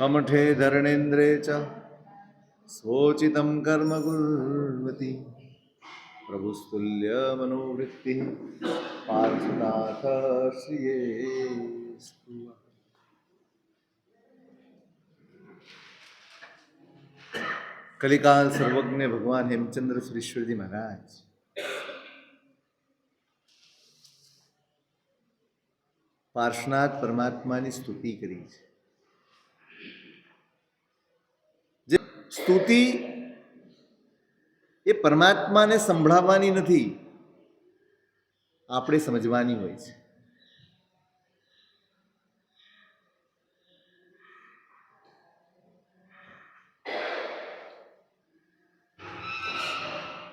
અમઠે ધરણેન્દ્રે ચ સ્વોચિતમ કર્મ કુર્વતી પ્રભુસ્તુલ્ય મનોવૃત્તિ પાર્થનાથ શ્રીએ કલિકાલ સર્વજ્ઞ ભગવાન હેમચંદ્ર સુરેશ્વરજી મહારાજ પાર્શનાથ પરમાત્માની સ્તુતિ કરી છે સ્તુતિ એ પરમાત્માને સંભળાવવાની નથી. આપણે સમજવાની હોય છે.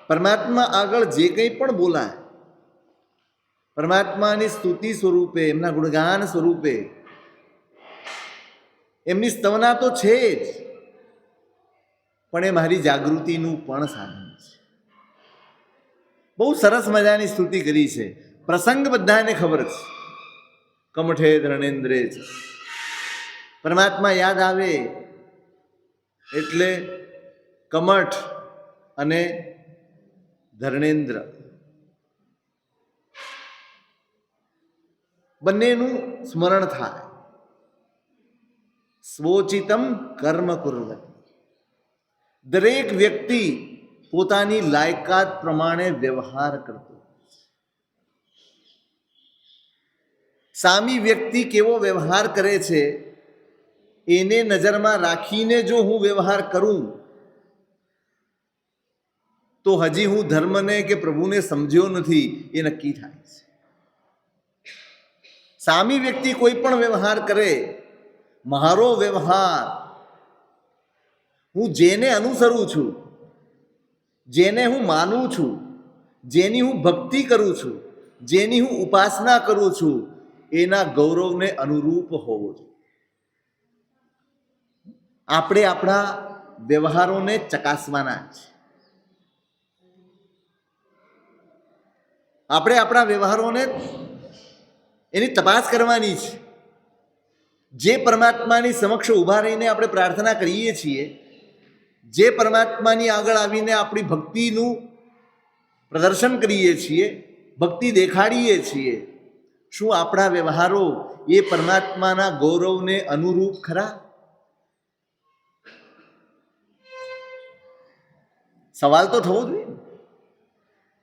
પરમાત્મા આગળ જે કંઈ પણ બોલાય, પરમાત્માની સ્તુતિ સ્વરૂપે, એમના ગુણગાન સ્વરૂપે, એમની સ્તવના તો છે જ. પણ એ મારી જાગૃતિનું પણ સાધન છે. બહુ સરસ મજાની સ્તુતિ કરી છે. પ્રસંગ બધાને ખબર છે. કમઠે ધર્ણેન્દ્રે છે. પરમાત્મા યાદ આવે એટલે કમઠ અને ધર્ણેન્દ્ર. બંનેનું સ્મરણ થાય. સ્વોચિતમ કર્મ કુર્વતી. દરેક વ્યક્તિ પોતાની લાયકાત પ્રમાણે વ્યવહાર કરતો. સામી વ્યક્તિ કેવો વ્યવહાર કરે છે, એને નજરમાં રાખીને જો હું વ્યવહાર કરું, તો હજી હું ધર્મને કે પ્રભુને સમજ્યો નથી, એ નક્કી થાય છે. સામી વ્યક્તિ કોઈ પણ વ્યવહાર કરે, મારો વ્યવહાર હું જેને અનુસરું છું, જેને હું માનું છું, જેની હું ભક્તિ કરું છું, જેની હું ઉપાસના કરું છું, એના ગૌરવને અનુરૂપ હોવો જોઈએ. આપણે આપણા વ્યવહારોને ચકાસવાના છે. આપણે આપણા વ્યવહારોને એની તપાસ કરવાની છે. જે પરમાત્માની સમક્ષ ઊભા રહીને આપણે પ્રાર્થના કરીએ છીએ જે પરમાત્માની આગળ આવીને આપણી ભક્તિનું પ્રદર્શન કરીએ છીએ, ભક્તિ દેખાડીએ છીએ, શું આપણા વ્યવહારો એ પરમાત્માના ગૌરવને અનુરૂપ ખરા? સવાલ તો થવો જોઈએ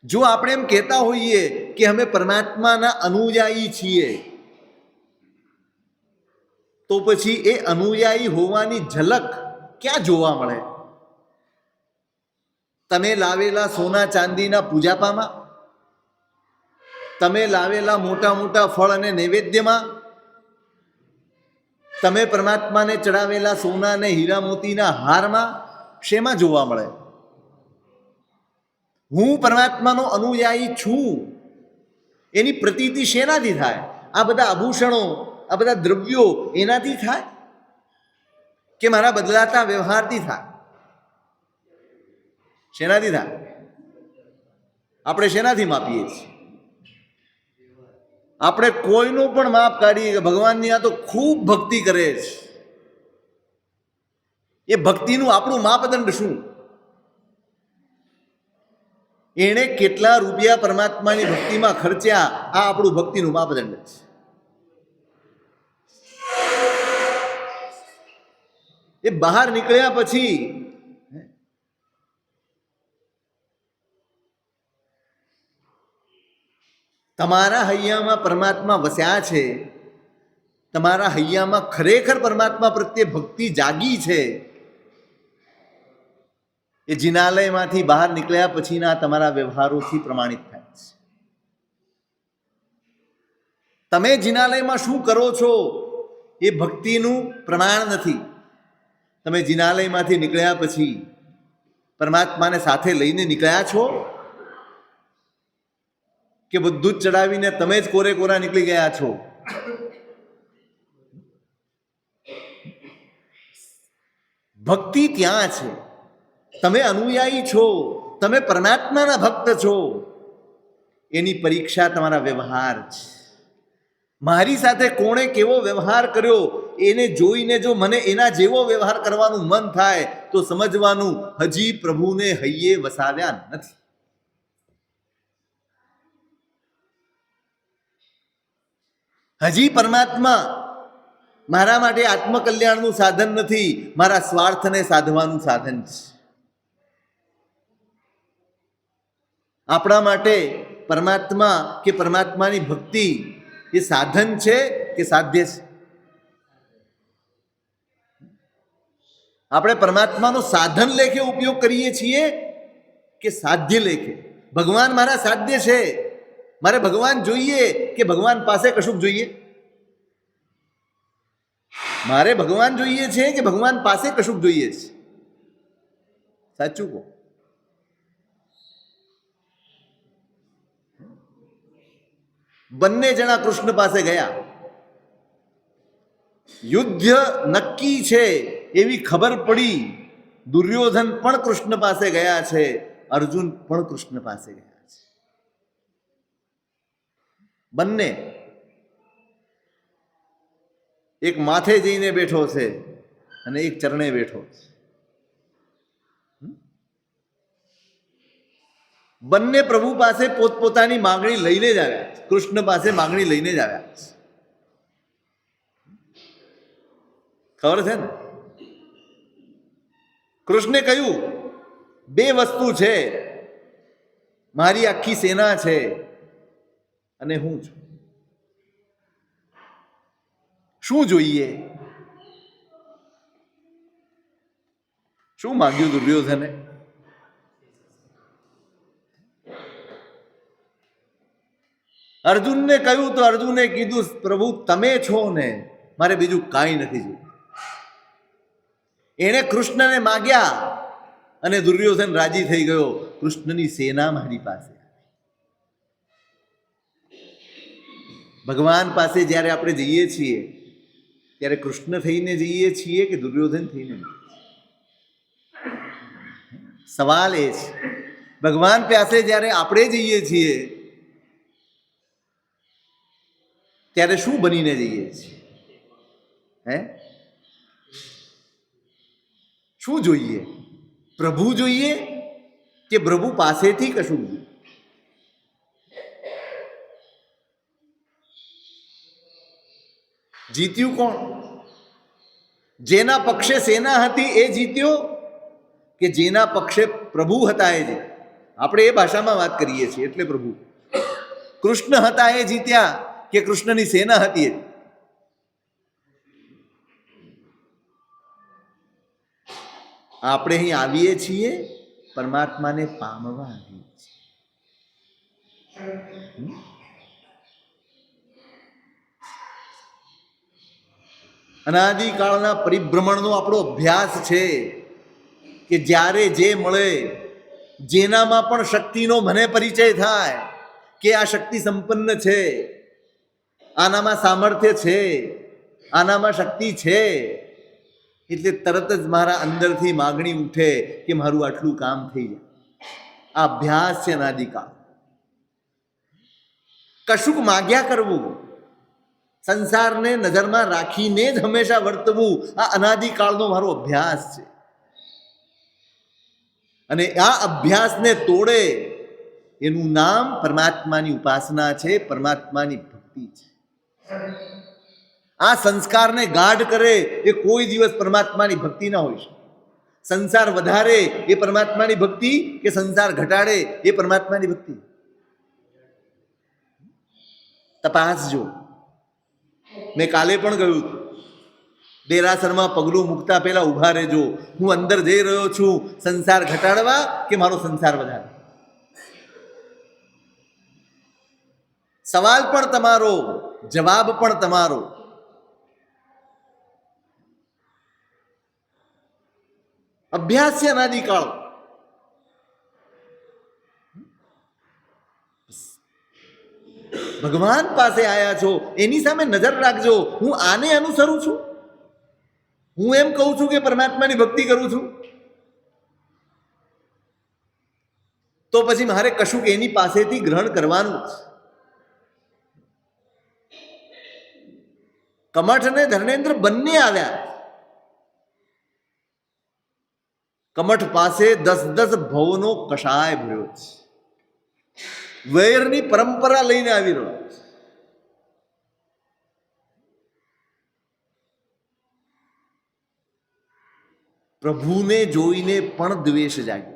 જો આપણે એમ કહેતા હોઈએ કે અમે પરમાત્માના અનુયાયી છીએ, તો પછી એ અનુયાયી હોવાની ઝલક ક્યાં જોવા મળે? તમે લાવેલા સોના ચાંદીના પૂજાપામાં? તમે લાવેલા મોટા મોટા ફળ અને નૈવેદ્યમાં? તમે પરમાત્માને ચડાવેલા સોના અને હીરા મોતીના હારમાં શેમાં જોવા મળે? હું પરમાત્માનો અનુયાયી છું. એની પ્રતીતિ શેનાથી થાય? આ બધા આભૂષણો, આ બધા દ્રવ્યો એનાથી થાય? કે મારા બદલાતા વ્યવહારથી થાય? શેનાથી થાય આપણે શેનાથી માપીએ છીએ? આપણે કોઈનું પણ માપ કાઢીએ કે ભગવાનની આ તો ખૂબ ભક્તિ કરે છે. એ ભક્તિનું આપણું માપદંડ શું? એણે કેટલા રૂપિયા પરમાત્માની ભક્તિમાં ખર્ચ્યા, આ આપણું ભક્તિનું માપદંડ છે. એ બહાર નીકળ્યા પછી તમારા હૈયામાં પરમાત્મા વસ્યા છે, તમારા હૈયામાં ખરેખર પરમાત્મા પ્રત્યે ભક્તિ જાગી છે, એ જિનાલયમાંથી બહાર નીકળ્યા પછીના તમારા વ્યવહારોથી પ્રમાણિત થાય છે. તમે જિનાલયમાં શું કરો છો એ ભક્તિનું પ્રમાણ નથી. તમે જિનાલયમાંથી નીકળ્યા પછી પરમાત્માને સાથે લઈને નીકળ્યા છો? કે બધું જ ચડાવીને તમે જ કોરે કોરા નીકળી ગયા છો? ભક્તિ ત્યાં છે? તમે અનુયાયી છો, તમે પરમાત્માના ભક્ત છો. એની પરીક્ષા તમારા વ્યવહાર છે. મારી સાથે કોણે કેવો વ્યવહાર કર્યો? એને જોઈને જો મને એના જેવો વ્યવહાર કરવાનું મન થાય, તો સમજવાનું હજી પ્રભુને હૈયે વસાવ્યા નથી. હજી પરમાત્મા મારા માટે આત્મકલ્યાણનું સાધન નથી, મારા સ્વાર્થને સાધવાનું સાધન છે. આપણા માટે પરમાત્મા કે પરમાત્માની ભક્તિ એ સાધન છે કે સાધ્ય છે? આપણે પરમાત્માનો સાધન લેખે ઉપયોગ કરીએ છીએ કે સાધ્ય લેખે? ભગવાન મારા સાધ્ય છે. મારે ભગવાન જોઈએ કે ભગવાન પાસે કશુંક જોઈએ મારે ભગવાન જોઈએ છે કે ભગવાન પાસે કશુંક જોઈએ છે સાચું કહો બંને જણા કૃષ્ણ પાસે ગયા યુદ્ધ નક્કી છે એવી ખબર પડી દુર્યોધન પણ કૃષ્ણ પાસે ગયા છે અર્જુન પણ કૃષ્ણ પાસે ગયા છે બંને એક માથે જઈને બેઠો છે અને એક ચરણે બેઠો છે. બંને પ્રભુ પાસે પોતપોતાની માંગણી લઈને જ આવ્યા કૃષ્ણ પાસે માંગણી લઈને જ આવ્યા ખબર છે ને? કૃષ્ણે કહ્યું, બે વસ્તુ છે. મારી આખી સેના છે. અને હું છું. શું જોઈએ? શું માંગ્યું દુર્યોધને અર્જુનને કહ્યું તો અર્જુને કીધું, પ્રભુ, તમે છો ને, મારે બીજું કાંઈ નથી જોયું એણે કૃષ્ણને માગ્યા અને દુર્યોધન રાજી થઈ ગયો. કૃષ્ણની સેના મારી પાસે. ભગવાન પાસે જ્યારે આપણે જઈએ છીએ, ત્યારે કૃષ્ણ થઈને જઈએ છીએ કે દુર્યોધન થઈને? સવાલ એ છે. ભગવાન પાસે જ્યારે આપણે જઈએ છીએ, ત્યારે શું બનીને જઈએ છીએ? હે? શું જોઈએ? પ્રભુ જોઈએ કે પ્રભુ પાસેથી કશું જોઈએ? જીત્યું કોણ? જેના પક્ષે સેના હતી એ જીત્યો કે જેના પક્ષે પ્રભુ હતા એ જે આપણે એ ભાષામાં વાત કરીએ છીએ, એટલે પ્રભુ. કૃષ્ણ હતા એ જીત્યા કે કૃષ્ણની સેના હતી એ? આપણે અહીં આવીએ છીએ, પરમાત્માને પામવા આવીએ છીએ. અનાદિકાળના પરિભ્રમણનો આપણો અભ્યાસ છે કે જ્યારે જે મળે, જેનામાં પણ શક્તિનો મને પરિચય થાય કે આ શક્તિ સંપન્ન છે, આનામાં સામર્થ્ય છે, આનામાં શક્તિ છે, એટલે તરત જ મારા અંદરથી માગણી ઉઠે કે મારું આટલું કામ થઈ જાય. આ અભ્યાસ છે અનાદિકાળ. કશુંક માગ્યા કરવું સંસારને નજરમાં રાખીને જ હંમેશા વર્તવું આ અનાદિકાળનો મારો અભ્યાસ છે. અને આ અભ્યાસને તોડે એનું નામ પરમાત્માની ઉપાસના છે, પરમાત્માની ભક્તિ છે. આ સંસ્કારને ગાઢ કરે એ કોઈ દિવસ પરમાત્માની ભક્તિ ના હોય શકે. સંસાર વધારે એ પરમાત્માની ભક્તિ કે સંસાર ઘટાડે એ પરમાત્માની ભક્તિ? તપાસજો. મેં કાલે પણ કહ્યું દેરાસરમાં પગલું મૂકતા પહેલા ઊભા રહેજો. હું અંદર જઈ રહ્યો છું. સંસાર ઘટાડવા કે મારો સંસાર વધારે સવાલ પણ તમારો, જવાબ પણ તમારો. અભ્યાસ છે અનાદિકાળ ભગવાન પાસે આવ્યા છો, એની સામે નજર રાખજો. હું આને અનુસરું છું? હું એમ કહું છું કે પરમાત્માની ભક્તિ કરું છું. તો પછી મારે કશુંક એની પાસેથી ગ્રહણ કરવાનું કમઠ અને ધર્મેન્દ્ર બંને આવ્યા. કમઠ પાસે દસ દસ ભવનો કષાય ભર્યો છે વૈરની પરંપરા લઈને આવી રહ્યો પ્રભુને જોઈને પણ દ્વેષ જાગ્યો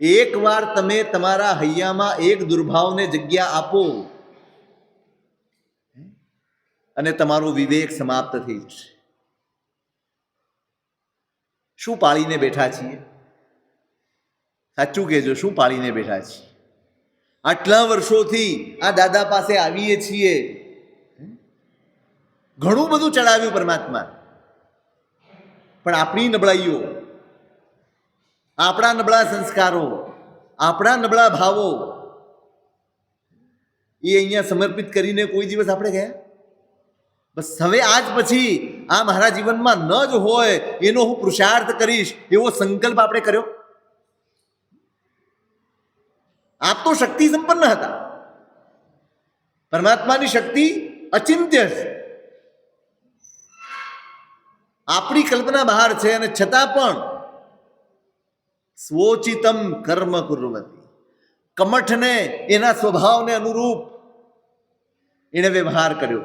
એકવાર તમે તમારા હૈયામાં એક દુર્ભાવને જગ્યા આપો. અને તમારો વિવેક સમાપ્ત થઈ જશે. શું પાળીને બેઠા છીએ? સાચું કહેજો, શું પાળીને બેઠા છે? આટલા વર્ષોથી આ દાદા પાસે આવીએ છીએ. ઘણું બધું ચડાવ્યું પરમાત્મા. પણ આપણી નબળાઈઓ, આપણા નબળા સંસ્કારો, આપણા નબળા ભાવો, એ અહીંયા સમર્પિત કરીને કોઈ દિવસ આપણે ગયા? બસ હવે આજ પછી આ મારા જીવનમાં ન જ હોય એનો હું પુરુષાર્થ કરીશ એવો સંકલ્પ આપણે કર્યો? આપ તો શક્તિ સંપન્ન હતા. પરમાત્માની શક્તિ અચિંત્ય છે. આપણી કલ્પના બહાર છે અને છતાં પણ સ્વોચિતમ કર્મ કુરવતી. કમઠને એના સ્વભાવને અનુરૂપ એણે વ્યવહાર કર્યો.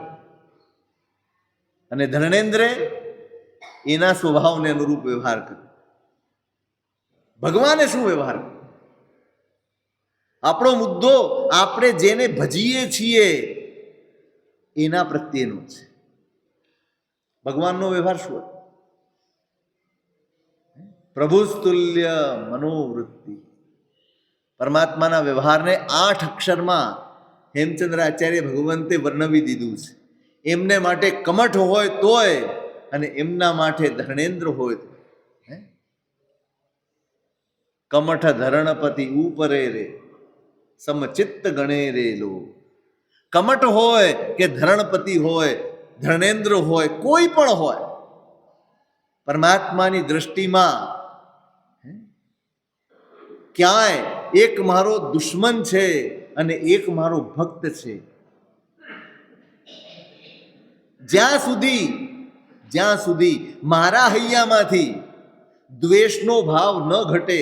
અને ધર્ણેન્દ્રે એના સ્વભાવને અનુરૂપ વ્યવહાર કર્યો. ભગવાને શું વ્યવહાર કર્યો? આપણો મુદ્દો આપણે જેને ભજીએ છીએ, એના પ્રત્યેનો છે. ભગવાનનો વ્યવહાર શું હતો? પ્રભુસ્તુલ્ય મનોવૃત્તિ. પરમાત્માના વ્યવહારને આઠ અક્ષરમાં હેમચંદ્ર આચાર્ય ભગવંતે વર્ણવી દીધું છે. એમને માટે કમઠ હોય તોય અને એમના માટે ધર્ણેન્દ્ર હોય? કમઠ ધરણપતિ ઉપરે રે. સમચિત્ત ગણે રેલો કમટ હોય કે ધરણપતિ હોય, ધર્ણેન્દ્ર હોય, કોઈ પણ હોય, પરમાત્માની દ્રષ્ટિમાં? ક્યાંય એક મારો દુશ્મન છે અને એક મારો ભક્ત છે જ્યાં સુધી જ્યાં સુધી મારા હૈયામાંથી દ્વેષનો ભાવ ન ઘટે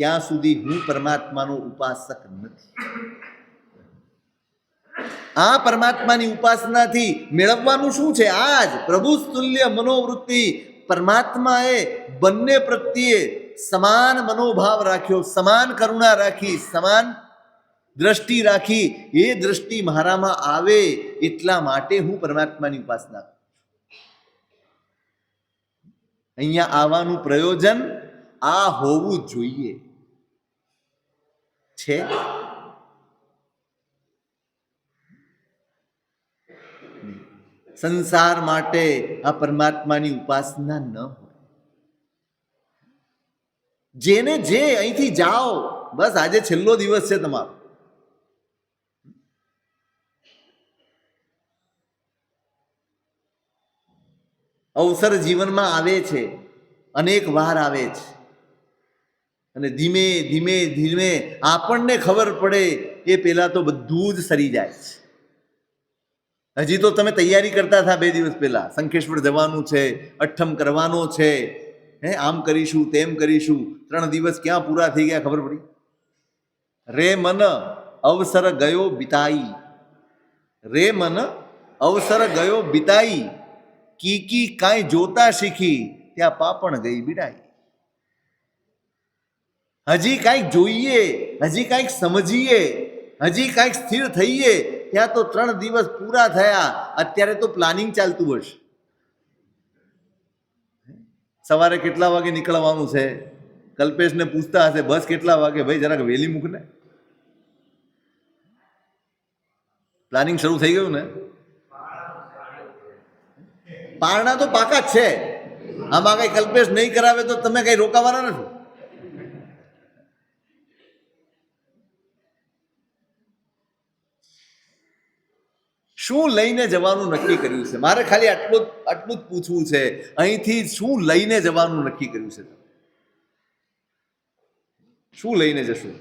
ત્યાં સુધી હું પરમાત્માનો ઉપાસક નથી. આ પરમાત્માની ઉપાસનાથી મેળવવાનું શું છે? આજ પ્રભુ તુલ્ય મનોવૃત્તિ. પરમાત્માએ બંને પ્રત્યે સમાન મનોભાવ રાખ્યો, સમાન કરુણા રાખી, સમાન દ્રષ્ટિ રાખી. એ દ્રષ્ટિ મારામાં આવે એટલા માટે હું પરમાત્માની ઉપાસના અહીંયા આવવાનું પ્રયોજન આ હોવું જોઈએ. છે? સંસાર માટે આ પરમાત્માની ઉપાસના ન હોય. જેને જે અહીંથી જાઓ, બસ આજે છેલ્લો દિવસ છે તમારો. અવસર જીવનમાં આવે છે, અનેક વાર આવે છે. અને ધીમે ધીમે ધીમે આપણને ખબર પડે એ પહેલાં તો બધું જ સરી જાય છે. હજી તો તમે તૈયારી કરતા હતા બે દિવસ પહેલાં. સંખેશ્વર જવાનું છે, અઠ્ઠમ કરવાનો છે. હે, આમ કરીશું, તેમ કરીશું. ત્રણ દિવસ ક્યાં પૂરા થઈ ગયા ખબર પડી? રે મન, અવસર ગયો બિતાઈ. રે મન, અવસર ગયો બિતાઈ. કીકી કાંઈ જોતા શીખી, ત્યાં પાપણ ગઈ બિડાઈ. હજી કાંઈક જોઈએ, હજી કાંઈક સમજીએ, હજી કાંઈક સ્થિર થઈએ, ત્યાં તો ત્રણ દિવસ પૂરા થયા, અત્યારે તો પ્લાનિંગ ચાલતું હશે. સવારે કેટલા વાગે નીકળવાનું છે? કલ્પેશને પૂછતા હશે, બસ કેટલા વાગે? ભાઈ, જરાક વહેલી મૂકને પ્લાનિંગ શરૂ થઈ ગયું ને? પારણા તો પાકા જ છે. આમાં કઈ કલ્પેશ નહીં કરાવે તો તમે કઈ રોકાવાના નથી. શું લઈને જવાનું નક્કી કર્યું છે? મારે ખાલી આટલું આટલું જ પૂછવું છે. અહીંથી શું લઈને જવાનું નક્કી કર્યું છે? શું લઈને જશું?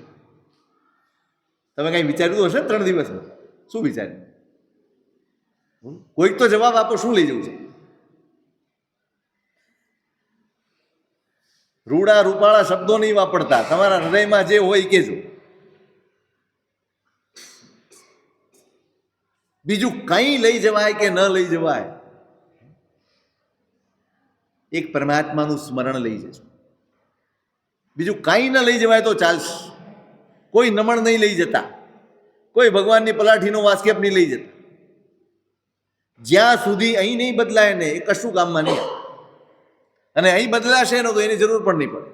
તમે કઈ વિચાર્યું હશે ત્રણ દિવસમાં? શું વિચાર્યું? કોઈક તો જવાબ આપો, શું લઈ જવું છે? રૂડા રૂપાળા શબ્દો નહીં વાપરતા. તમારા હૃદયમાં જે હોય એ કહેજો બીજું કંઈ લઈ જવાય કે ન લઈ જવાય? એક પરમાત્માનું સ્મરણ લઈ જજો. બીજું કાંઈ ન લઈ જવાય તો ચાલશે. કોઈ નમણ નહીં લઈ જતા. કોઈ ભગવાનની પલાઠીનો વાસ્કેપ નહીં લઈ જતા. જ્યાં સુધી અહીં નહીં બદલાય ને એ કશું કામમાં નહીં અને અહીં બદલાશે એનો તો એની જરૂર પણ નહીં પડે.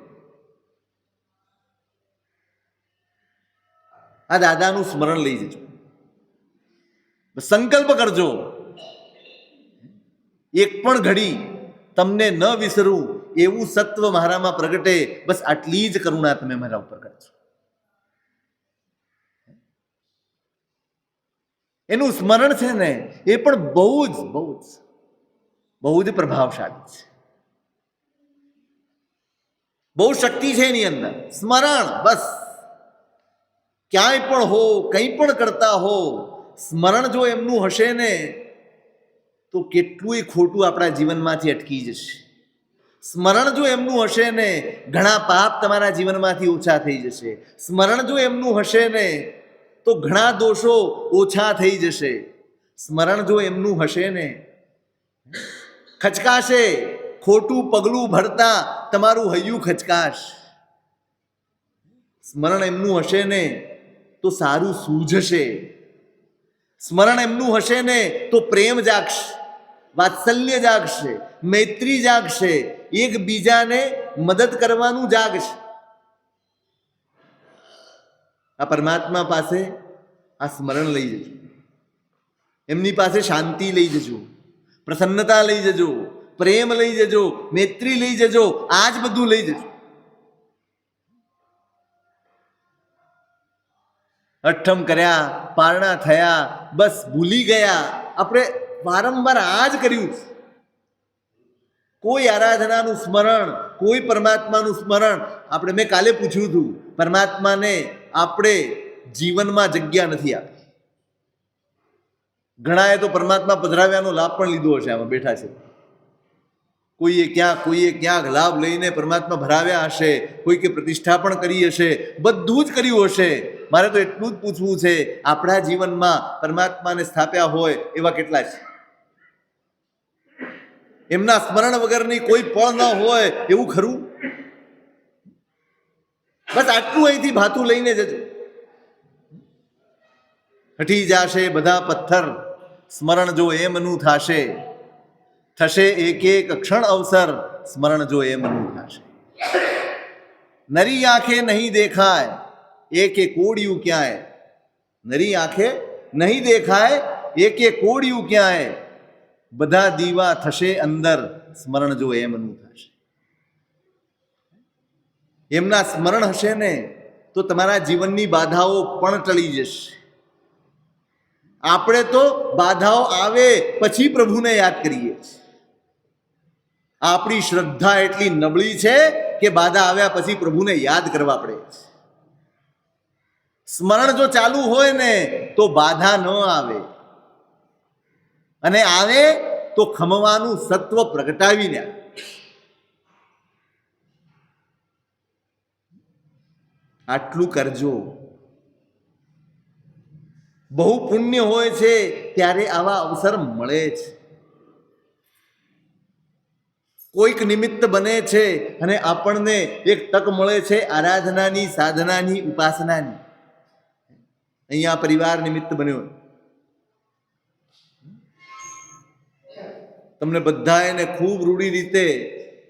આ દાદાનું સ્મરણ લઈ જજો. સંકલ્પ કરજો. એક પણ ઘડી તમને ન વિસરવું એવું સત્વ મારામાં પ્રગટે, બસ આટલી જ કરુણા તમે મારા ઉપર કરજો એનું સ્મરણ છે ને, એ પણ બહુ જ બહુ જ બહુ જ પ્રભાવશાળી છે. બહુ શક્તિ છે એની અંદર. સ્મરણ, બસ. ક્યાંય પણ હો, કંઈ પણ કરતા હો સ્મરણ જો એમનું હશે ને, તો કેટલુંય ખોટું આપણા જીવનમાંથી અટકી જશે. સ્મરણ જો એમનું હશે ને, ઘણા પાપ તમારા જીવનમાંથી ઓછા થઈ જશે. સ્મરણ જો એમનું હશે ને, તો ઘણા દોષો ઓછા થઈ જશે. સ્મરણ જો એમનું હશે ને, ખચકાશે, ખોટું પગલું ભરતા તમારું હૈયું ખચકાશ. સ્મરણ એમનું હશે ને, તો સારું સૂઝશે. સ્મરણ એમનું હશે ને તો પ્રેમ જાગશે, વાત્સલ્ય જાગશે, મૈત્રી જાગશે, એકબીજાને મદદ કરવાનું જાગશે. આ પરમાત્મા પાસે આ સ્મરણ લઈ જજો. એમની પાસે શાંતિ લઈ જજો, પ્રસન્નતા લઈ જજો, પ્રેમ લઈ જજો, મૈત્રી લઈ જજો, આ જ બધું લઈ જજો. અઠ્ઠમ કર્યા, પારણા થયા, બસ ભૂલી ગયા. આપણે વારંવાર આ જ કર્યું. કોઈ આરાધનાનું સ્મરણ, કોઈ પરમાત્માનું સ્મરણ, આપણે મેં કાલે પૂછ્યું હતું, પરમાત્માને આપણે જીવનમાં જગ્યા નથી આપી. ઘણાએ તો પરમાત્મા પધરાવ્યાનો લાભ પણ લીધો હશે આમાં બેઠા છે. કોઈએ ક્યાંક કોઈએ ક્યાંક લાભ લઈને પરમાત્મા ભરાવ્યા હશે કોઈ કે પ્રતિષ્ઠા પણ કરી હશે, બધું જ કર્યું હશે. મારે તો એટલું જ પૂછવું છે, આપણા જીવનમાં પરમાત્માને સ્થાપ્યા હોય એવા કેટલા છે? એમના સ્મરણ વગરની કોઈ પળ ન હોય એવું ખરું? બસ આટલું અહીંથી ભાતું લઈને જજો. હટી જાશે બધા પથ્થર, સ્મરણ જો એ મનું થાશે. થશે એક એક ક્ષણ અવસર, સ્મરણ જો એ મનું થાશે. નરી આંખે નહીં દેખાય એક એક કોડિયું ક્યાંય? નરી આંખે નહીં દેખાય, એક એક કોડિયું ક્યાંય? બધા દીવા થશે અંદર, સ્મરણ જો એમ થશે. એમના સ્મરણ હશે ને, તો તમારા જીવનની બાધાઓ પણ ટળી જશે. આપણે તો બાધાઓ આવે પછી પ્રભુને યાદ કરીએ આપણી શ્રદ્ધા એટલી નબળી છે કે બાધા આવ્યા પછી પ્રભુને યાદ કરવા પડે છે. સ્મરણ જો ચાલુ હોય ને, તો બાધા ન આવે. અને આવે તો ખમવાનું સત્વ પ્રગટાવીને દે આટલું કરજો. બહુ પુણ્ય હોય છે, ત્યારે આવા અવસર મળે છે કોઈક નિમિત્ત બને છે, અને આપણને એક તક મળે છે આરાધનાની, સાધનાની, ઉપાસનાની. અહીંયા પરિવાર નિમિત્ત બન્યો. તમને બધાને ખૂબ રૂડી રીતે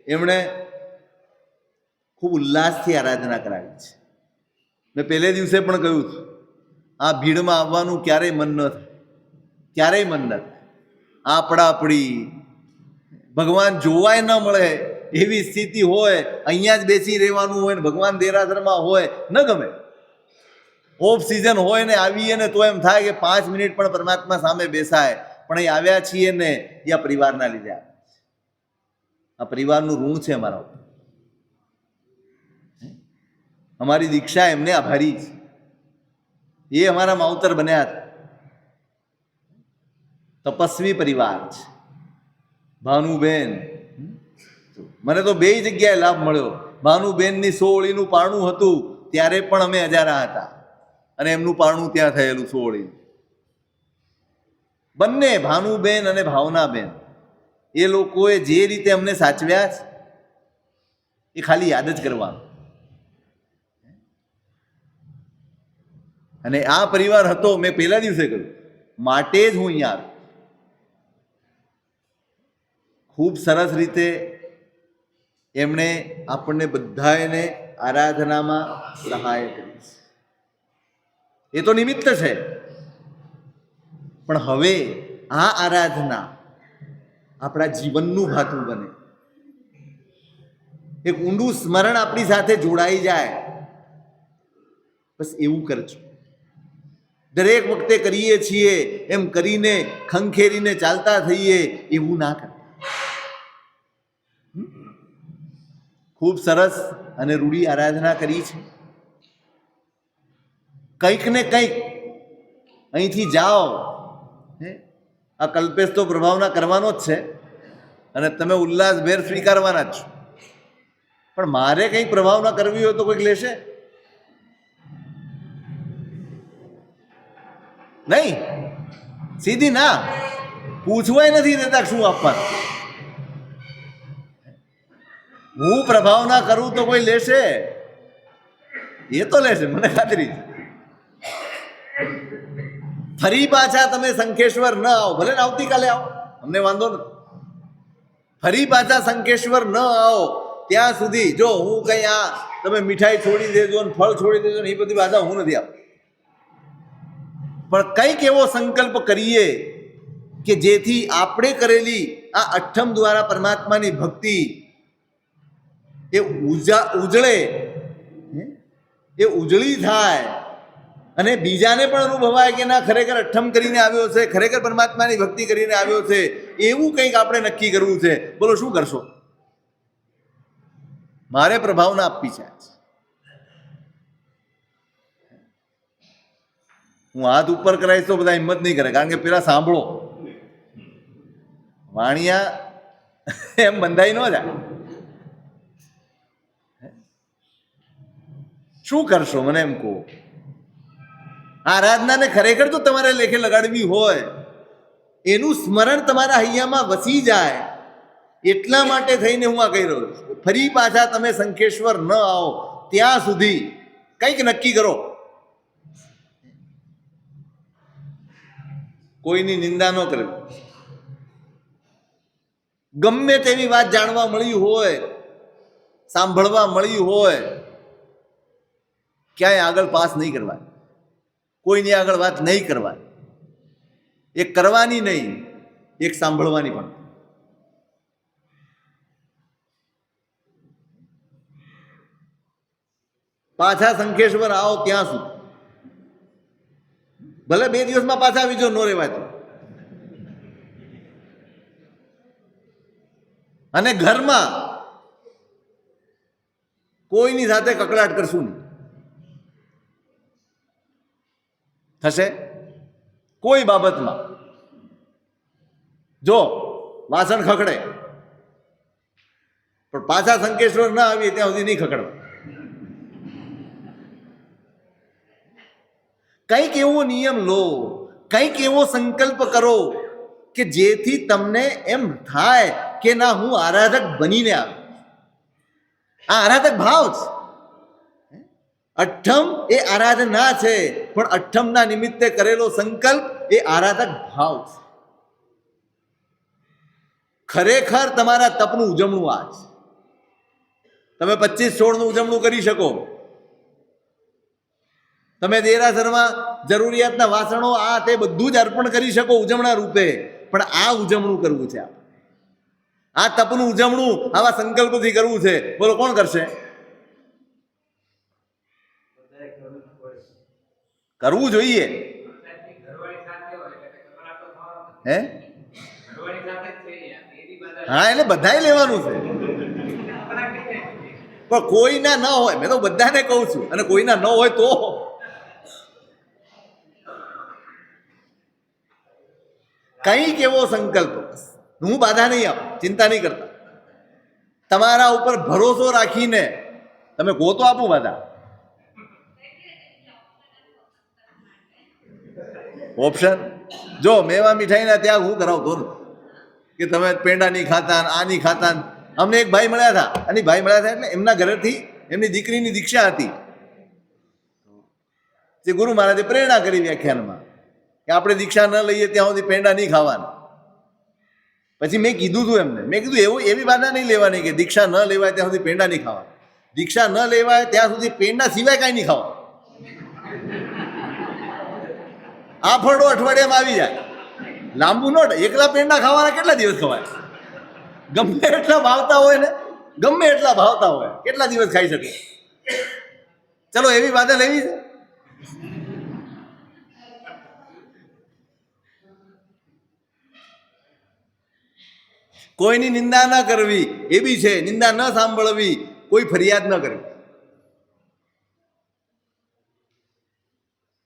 એમણે ખૂબ ઉલ્લાસથી આરાધના કરાવી છે. મેં પહેલે દિવસે પણ કહ્યું હતું, આ ભીડમાં આવવાનું ક્યારેય મન ન થાય, ક્યારેય મન ન થાય. આપણા આપણી, ભગવાન જોવાય ન મળે એવી સ્થિતિ હોય, અહીંયા જ બેસી રહેવાનું હોય ને ભગવાન દેરાસરમાં હોય, ન ગમે. ઓફ સિઝન હોય ને આવીએ ને તો એમ થાય કે પાંચ મિનિટ પણ પરમાત્મા સામે બેસાય. પણ અહીં આવ્યા છીએ ને એ આ પરિવારના લીધે આ. પરિવારનું ઋણ છે અમારા અમારી દીક્ષા એમને આભારી છે એ અમારા માવતર બન્યા હતા. તપસ્વી પરિવાર છે. ભાનુબેન. મને તો બે જગ્યાએ લાભ મળ્યો. ભાનુબેનની સોળીનું પારણું હતું, ત્યારે પણ અમે અજારા હતા. અને એમનું પારણું ત્યાં થયેલું સોળી બંને ભાનુબેન અને ભાવનાબેન, એ લોકોએ જે રીતે અમને સાચવ્યા છે એ ખાલી યાદ જ કરવાનું. અને આ પરિવાર હતો, મેં પહેલા દિવસે કહ્યું, માટે જ હું અહીંયા ખૂબ સરસ રીતે એમણે આપણને બધાને આરાધનામાં સહાય કરી છે. એ તો નિમિત્ત છે. પણ હવે આ આરાધના આપણા જીવનનું ભાતું બને. એક ઊંડું સ્મરણ આપણી સાથે જોડાઈ જાય. બસ એવું કરજો. દરેક વખતે કરીએ છીએ એમ કરીને ખંખેરીને ચાલતા થઈએ એવું ના કર. ખૂબ સરસ અને રૂઢી આરાધના કરી છે. કંઈક ને કંઈક અહીંથી જાઓ. હે? આ કલ્પેશ તો પ્રભાવના કરવાનો જ છે. અને તમે ઉલ્લાસભેર સ્વીકારવાના જ છો. પણ મારે કંઈક પ્રભાવના કરવી હોય તો કોઈક લેશે? નહીં. સીધી ના. પૂછવાય નથી દેતા શું આપવાનું. હું પ્રભાવના કરું તો કોઈ લેશે? એ તો લેશે, મને ખાતરી છે. ફરી પાછા તમે શંખેશ્વર ન આવો. ભલે ને આવતીકાલે આવો. અમને વાંધો નથી. ફરી પાછા શંખેશ્વર ન આવો. ત્યાં સુધી જો હું કઈ આ તમે મીઠાઈ છોડી દેજો ને ફળ છોડી દેજો ને એ બધી બાધા હું નથી આપતો. પણ કંઈક એવો સંકલ્પ કરીએ કે જેથી આપણે કરેલી આ અઠ્ઠમ દ્વારા પરમાત્માની ભક્તિ એ ઉજા ઉજળે? એ ઉજળી થાય. અને બીજાને પણ અનુભવાય કે ના, ખરેખર અઠ્ઠમ કરીને આવ્યો છે, ખરેખર પરમાત્માની ભક્તિ કરીને આવ્યો છે, એવું કંઈક આપણે નક્કી કરવું છે. બોલો, શું કરશો? મારે પ્રભાવના આપવી છે હું હાથ ઉપર કરાવીશ તો બધા હિંમત નહીં કરે, કારણ કે પેલા સાંભળો. વાણિયા, એમ બંધાઈ ન જાય શું કરશો? મને એમ કહો. આરાધનાને ખરેખર તો તમારે લેખે લગાડવી હોય. એનું સ્મરણ તમારા હૈયામાં વસી જાય. એટલા માટે થઈને હું આ કહી રહ્યો છું. ફરી પાછા તમે શંખેશ્વર ન આવો. ત્યાં સુધી કંઈક નક્કી કરો. કોઈની નિંદા ન કરવી ગમે તેવી વાત જાણવા મળી હોય, સાંભળવા મળી હોય, ક્યાંય આગળ પાસ નહીં કરવા કોઈની આગળ વાત નહીં કરવા એક કરવાની નહીં, એક સાંભળવાની પણ. પાછા સંખેશ્વર આવો ત્યાં સુધી ભલે બે દિવસમાં પાછા આવી જો નો તો. અને ઘરમાં કોઈની સાથે કકડાટ કરશું નહીં. થશે? કોઈ બાબતમાં? જો, વાસણ ખખડે. પણ પાછા સંકેશ્વર ના આવીએ ત્યાં સુધી નહીં ખખડવા. કંઈક એવો નિયમ લો, કંઈક એવો સંકલ્પ કરો કે જેથી તમને એમ થાય કે ના, હું આરાધક બનીને આવ્યો આ આરાધક ભાવ છે અઠ્ઠમ એ આરાધના છે. પણ અઠ્ઠમના નિમિત્તે કરેલો સંકલ્પ એ આરાધક ભાવ છે. ખરેખર તમારા તપનું ઉજવણું આ છે. તમે પચીસ સોળનું ઉજવણું કરી શકો. તમે દેરાસરમાં જરૂરિયાતના વાસણો આ તે બધું જ અર્પણ કરી શકો ઉજવણા રૂપે. પણ આ ઉજવણું કરવું છે આ તપનું ઉજવણું આવા સંકલ્પથી કરવું છે. બોલો, કોણ કરશે? કરવું જોઈએ. હે? હા? એટલે બધાય લેવાનું છે. પણ કોઈના ન હોય મેં તો બધાને કહું છું અને કોઈના ન હોય તો? કંઈક એવો સંકલ્પ હું બાધા નહીં આપું ચિંતા નહીં કરતા. તમારા ઉપર ભરોસો રાખીને તમે કહો તો આપું બાધા. ઓપ્શન જો મેવા મીઠાઈના ત્યાગ હું કરાવતો ને? કે તમે પેંડા નહીં ખાતા આ નહીં ખાતા અમને એક ભાઈ મળ્યા હતા. અને ભાઈ મળ્યા હતા એટલે એમના ઘરેથી એમની દીકરીની દીક્ષા હતી. તે ગુરુ મહારાજે પ્રેરણા કરી વ્યાખ્યાનમાં કે આપણે દીક્ષા ન લઈએ ત્યાં સુધી પેંડા નહીં ખાવાના. પછી મેં કીધું હતું એમને. મેં કીધું એવું, એવી બાધા નહીં લેવાની કે દીક્ષા ન લેવાય ત્યાં સુધી પેંડા નહીં ખાવા દીક્ષા ન લેવાય ત્યાં સુધી પેંડા સિવાય કાંઈ નહીં ખાવા આ અઠવાડિયામાં આવી જાય. લાંબુ નોટ એકલા પેંડા ખાવાના કેટલા દિવસ ખવાય ગમે એટલા ભાવતા હોય ને, ગમે એટલા ભાવતા હોય, કેટલા દિવસ ખાઈ શકે? ચલો, એવી વાત લેવી છે? કોઈની નિંદા ન કરવી, એ બી છે. નિંદા ન સાંભળવી, કોઈ ફરિયાદ ન કરવી.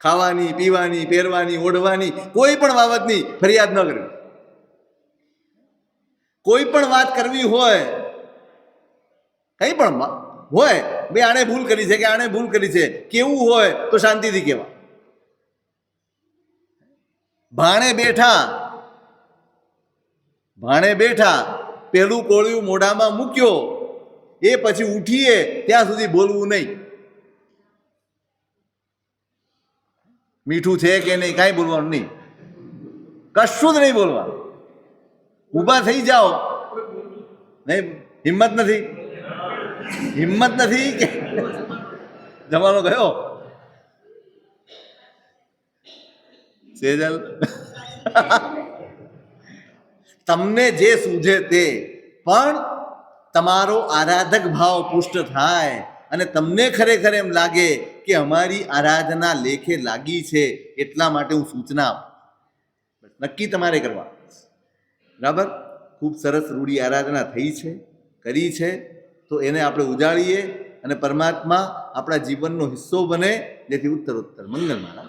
ખાવાની, પીવાની, પહેરવાની, ઓઢવાની કોઈ પણ બાબતની ફરિયાદ ન કરવી. કોઈ પણ વાત કરવી હોય, કંઈ પણ હોય બે આણે ભૂલ કરી છે કે આણે ભૂલ કરી છે, કેવું હોય તો શાંતિથી કહેવા. ભાણે બેઠા ભાણે બેઠા, પેલું કોળિયું મોઢામાં મૂક્યો, એ પછી ઉઠીએ, ત્યાં સુધી બોલવું નહીં. મીઠું છે કે નહીં, કાંઈ બોલવાનું નહીં. કશું જ નહીં બોલવાનું. ઊભા થઈ જાઓ. નહીં, હિંમત નથી. હિંમત નથી કે જમાનો ગયો સેજલ. તમને જે સૂઝે તે, પણ તમારો આરાધક ભાવ પુષ્ટ થાય અને તમને ખરેખર એમ લાગે કે અમારી આરાધના લેખે લાગી છે એટલા માટે હું સૂચના આપું. નક્કી તમારે કરવા. બરાબર? ખૂબ સરસ રૂઢી આરાધના થઈ છે, કરી છે. તો એને આપણે ઉજાળીએ અને પરમાત્મા આપણા જીવનનો હિસ્સો બને, જેથી ઉત્તરોત્તર. મંગલ મંગલમાળા